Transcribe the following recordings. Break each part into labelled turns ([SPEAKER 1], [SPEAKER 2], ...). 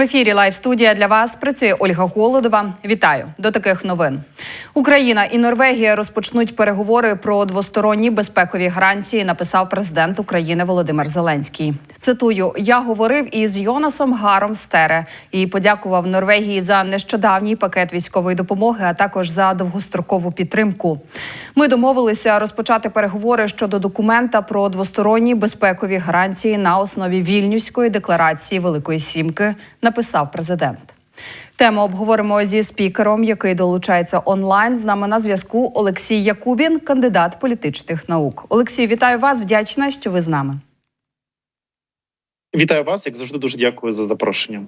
[SPEAKER 1] В ефірі Лайв студія для вас працює Ольга Голодова. Вітаю до таких новин. Україна і Норвегія розпочнуть переговори про двосторонні безпекові гарантії. Написав президент України Володимир Зеленський. Цитую: я говорив із Йонасом Гаром Стере і подякував Норвегії за нещодавній пакет військової допомоги, а також за довгострокову підтримку. Ми домовилися розпочати переговори щодо документа про двосторонні безпекові гарантії на основі вільнюської декларації Великої Сімки. Написав президент. Тему обговоримо зі спікером, який долучається онлайн. З нами на зв'язку Олексій Якубін, кандидат політичних наук. Олексій, вітаю вас. Вдячна, що ви з нами.
[SPEAKER 2] Вітаю вас, як завжди, дуже дякую за запрошення.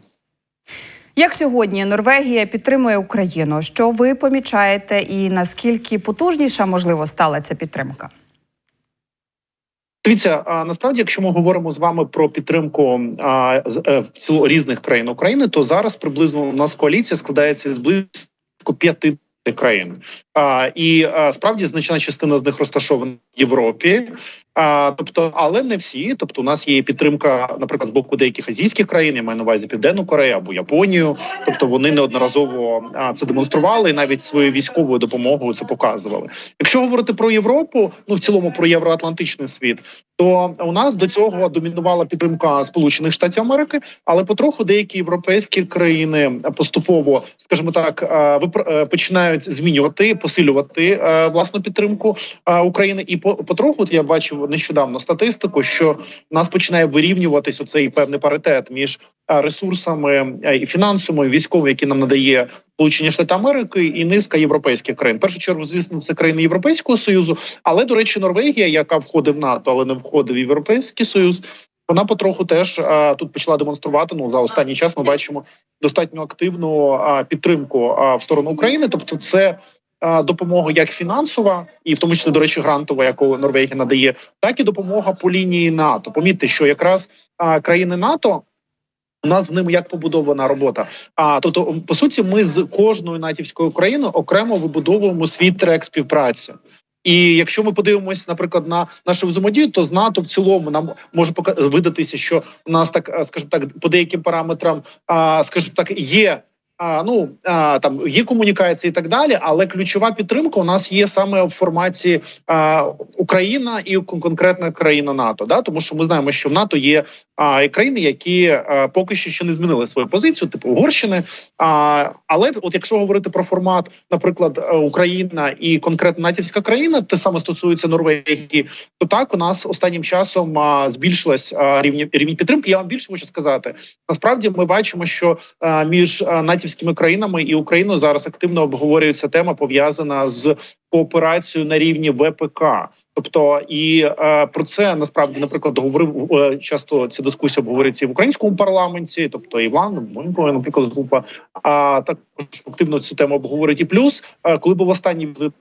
[SPEAKER 1] Як сьогодні Норвегія підтримує Україну? Що ви помічаєте, і наскільки потужніша можливо стала ця підтримка?
[SPEAKER 2] Дивіться, насправді, якщо ми говоримо з вами про підтримку а, е, в ціло різних країн України, то зараз приблизно у нас коаліція складається з близько п'яти країн. А, і а, справді значна частина з них розташована в Європі. А, тобто, але не всі. Тобто, у нас є підтримка, наприклад, з боку деяких азійських країн, я маю на увазі Південну Корею або Японію. Тобто вони неодноразово а, це демонстрували і навіть своєю військовою допомогою це показували. Якщо говорити про Європу, ну в цілому про євроатлантичний світ, то у нас до цього домінувала підтримка Сполучених Штатів Америки, але потроху деякі європейські країни поступово, скажімо так, е, починають змінювати, посилювати е, власну підтримку України. І по- потроху я бачив нещодавно статистику, що у нас починає вирівнюватись оцей певний паритет між е, ресурсами е, і фінансовими, військовими, які нам надає Сполучені Штати Америки і низка європейських країн. В першу чергу, звісно, це країни Європейського союзу, але до речі, Норвегія, яка входить в НАТО, але не входить в Європейський Союз. Вона потроху теж а, тут почала демонструвати. Ну за останній час ми бачимо достатньо активну а, підтримку а, в сторону України. Тобто, це допомога як фінансова, і в тому числі, до речі, грантова, яку Норвегія надає, так і допомога по лінії НАТО. Помітьте, що якраз країни НАТО. У нас з ними як побудована робота. А тобто, по суті, ми з кожною натівською країною окремо вибудовуємо свій трек співпраці. І якщо ми подивимось, наприклад, на нашу взаємодію, то з НАТО в цілому нам може видатися, що у нас так, е, скажімо так, по деяким параметрам, скажімо так, є. Ну там є комунікації і так далі, але ключова підтримка у нас є саме в форматі Україна і конкретна країна НАТО. Да, тому що ми знаємо, що в НАТО є країни, які поки що ще не змінили свою позицію, типу Угорщини. Але от якщо говорити про формат, наприклад, е, Україна і конкретна натівська країна, те саме стосується Норвегії, то так у нас останнім часом збільшилась рівні рівень підтримки. Я вам більше хочу сказати. Насправді ми бачимо, що між а, натівськими країнами і Україною зараз активно обговорюється тема пов'язана з кооперацією на рівні ВПК. Тобто і е, про це насправді, наприклад, говорив е, часто ця дискусія обговорюється і в українському парламенті, тобто Іван Монько, наприклад, група а також активно цю тему обговорить. І плюс, е, коли був останній візит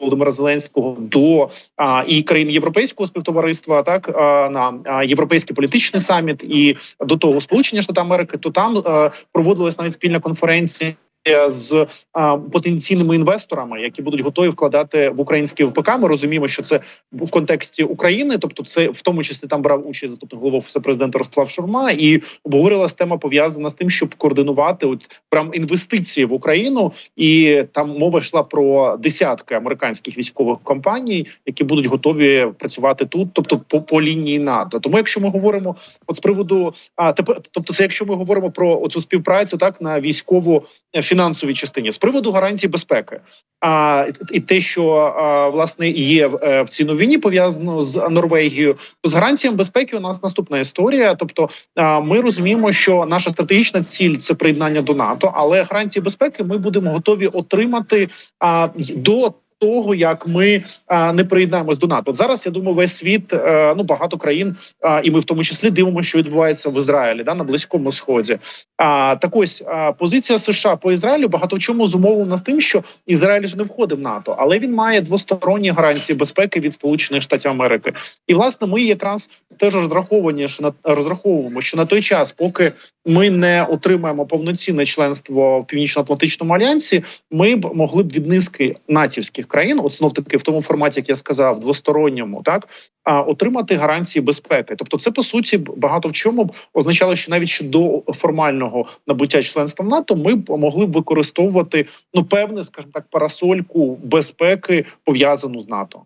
[SPEAKER 2] Володимира Зеленського до а, і країн європейського співтовариства, так а, на європейський політичний саміт, і до того Сполучення Штати Америки, то там а, проводилась навіть спільна конференція. З а, потенційними інвесторами, які будуть готові вкладати в український ВПК, ми розуміємо, що це в контексті України, тобто це в тому числі там брав участь заступник голови офісу президента Ростислав Шурма, і обговорилась тема пов'язана з тим, щоб координувати от прям інвестиції в Україну, і там мова йшла про десятки американських військових компаній, які будуть готові працювати тут, тобто по, по лінії НАТО. Тому, якщо ми говоримо от з приводу, а тепер, тобто, це якщо ми говоримо про оцю співпрацю, так на військово фінансовій частині з приводу гарантій безпеки, а і те, що а, власне є е, в цій новині пов'язано з Норвегією, то з гарантіями безпеки у нас наступна історія. Тобто, а, ми розуміємо, що наша стратегічна ціль це приєднання до НАТО, але гарантії безпеки ми будемо готові отримати а, до. Того як ми не приєднаємось до НАТО, От зараз я думаю, весь світ е, ну багато країн, і ми в тому числі дивимося, що відбувається в Ізраїлі, да на близькому сході. А так ось позиція США по Ізраїлю багато в чому зумовлена з тим, що Ізраїль ж не входить в НАТО, але він має двосторонні гарантії безпеки від Сполучених Штатів Америки. І власне ми якраз теж розраховані, що на розраховуємо, що на той час, поки ми не отримаємо повноцінне членство в північно-атлантичному альянсі, ми б могли б від низки натівських їхніх країн, от знов таки в тому форматі, як я сказав, двосторонньому, так а отримати гарантії безпеки. Тобто, це по суті багато в чому б означало, що навіть ще до формального набуття членства в НАТО ми могли б використовувати ну певне, скажімо так, парасольку безпеки пов'язану з НАТО.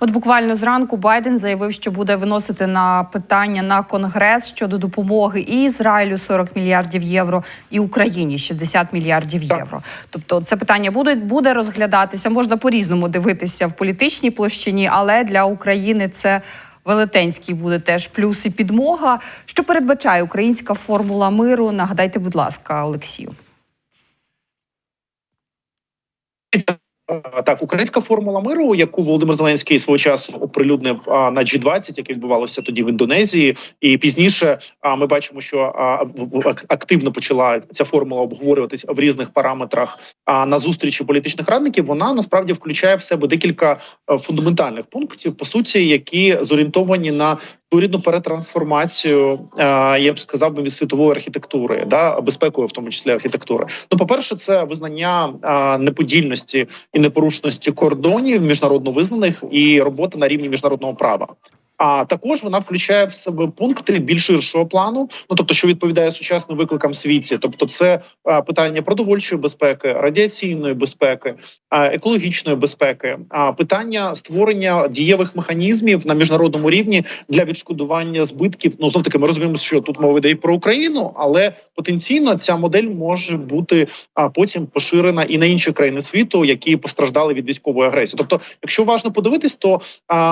[SPEAKER 1] От буквально зранку Байден заявив, що буде виносити на питання на конгрес щодо допомоги і Ізраїлю 40 мільярдів євро, і Україні 60 мільярдів євро. Тобто, це питання буде, буде розглядатися. Можна по різному дивитися в політичній площині, але для України це. Велетенський буде теж плюс і підмога. Що передбачає українська формула миру? Нагадайте, будь ласка, Олексію.
[SPEAKER 2] Так, українська формула миру, яку Володимир Зеленський свого часу оприлюднив на G20, яке відбувалося тоді в Індонезії, і пізніше ми бачимо, що активно почала ця формула обговорюватись в різних параметрах на зустрічі політичних радників. Вона насправді включає в себе декілька е, фундаментальних пунктів, по суті, які зорієнтовані на своєрідну перетрансформацію, е, я б сказав би від світової архітектури, да безпекою, в тому числі архітектури. Ну, по перше, це визнання е, неподільності і непорушності кордонів міжнародно визнаних і робота на рівні міжнародного права. А також вона включає в себе пункти більш ширшого плану, ну тобто, що відповідає сучасним викликам світі. Тобто, це питання продовольчої безпеки, радіаційної безпеки, екологічної безпеки, а питання створення дієвих механізмів на міжнародному рівні для відшкодування збитків. Ну знов таки, ми розуміємо, що тут мова йде і про Україну, але потенційно ця модель може бути а потім поширена і на інші країни світу, які постраждали від військової агресії. Тобто, якщо уважно подивитись, то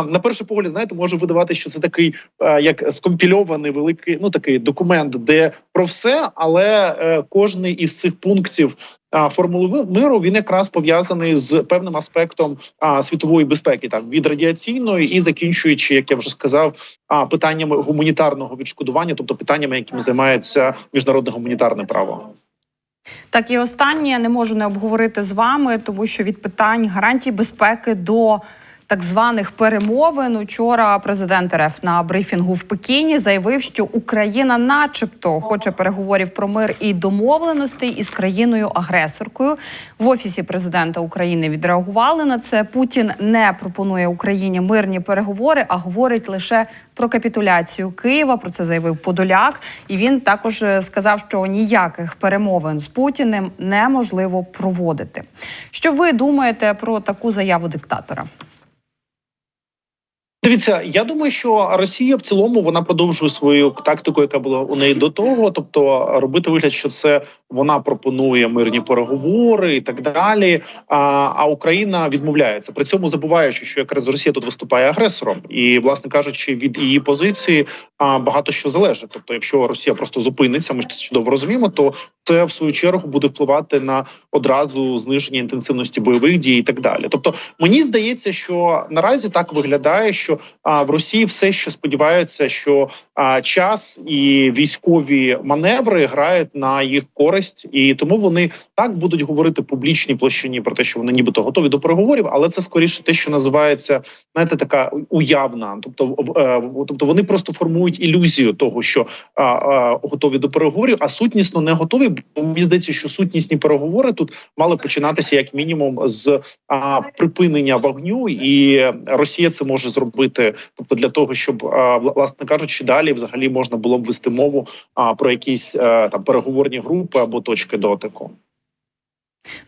[SPEAKER 2] на перший погляд, знаєте, може видавати, що це такий як скомпільований великий, ну такий документ, де про все, але е, кожний із цих пунктів. Формули миру він якраз пов'язаний з певним аспектом світової безпеки, так від радіаційної і закінчуючи, як я вже сказав, питаннями гуманітарного відшкодування, тобто питаннями, якими займається міжнародне гуманітарне право.
[SPEAKER 1] Так і останнє не можу не обговорити з вами, тому що від питань гарантій безпеки до так званих перемовин учора президент РФ на брифінгу в Пекіні заявив, що Україна, начебто, хоче переговорів про мир і домовленостей із країною-агресоркою. В офісі президента України відреагували на це. Путін не пропонує Україні мирні переговори, а говорить лише про капітуляцію Києва. Про це заявив Подоляк. І він також е, сказав, що ніяких перемовин з Путіним неможливо проводити. Що ви думаєте про таку заяву диктатора?
[SPEAKER 2] Дивіться, я думаю, що Росія в цілому вона продовжує свою тактику, яка була у неї до того, тобто робити вигляд, що це вона пропонує мирні переговори і так далі. А, а Україна відмовляється при цьому, забуваючи, що якраз Росія тут виступає агресором, і власне кажучи, від її позиції а, багато що залежить. Тобто, якщо Росія просто зупиниться, ми ж це чудово розуміємо, то це в свою чергу буде впливати на одразу зниження інтенсивності бойових дій і так далі. Тобто, мені здається, що наразі так виглядає, що а, в Росії все ще сподіваються, що а, час і військові маневри грають на їх користь, і тому вони так будуть говорити в публічній площині про те, що вони нібито готові до переговорів, але це скоріше те, що називається знаєте, така уявна. Тобто, в- е, тобто вони просто формують ілюзію того, що а, а, готові до переговорів, а сутнісно не готові. Бо мені здається, що сутнісні переговори тут мали починатися як мінімум з а, припинення вогню, і Росія це може зробити. Тобто, для того, щоб власне кажучи, далі взагалі можна було б вести мову про якісь е, там переговорні групи або точки дотику.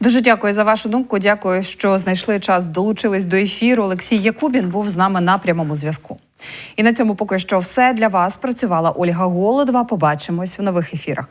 [SPEAKER 1] Дуже дякую за вашу думку. Дякую, що знайшли час, долучились до ефіру. Олексій Якубін був з нами на прямому зв'язку. І на цьому поки що все для вас працювала Ольга Голодова. Побачимось в нових ефірах.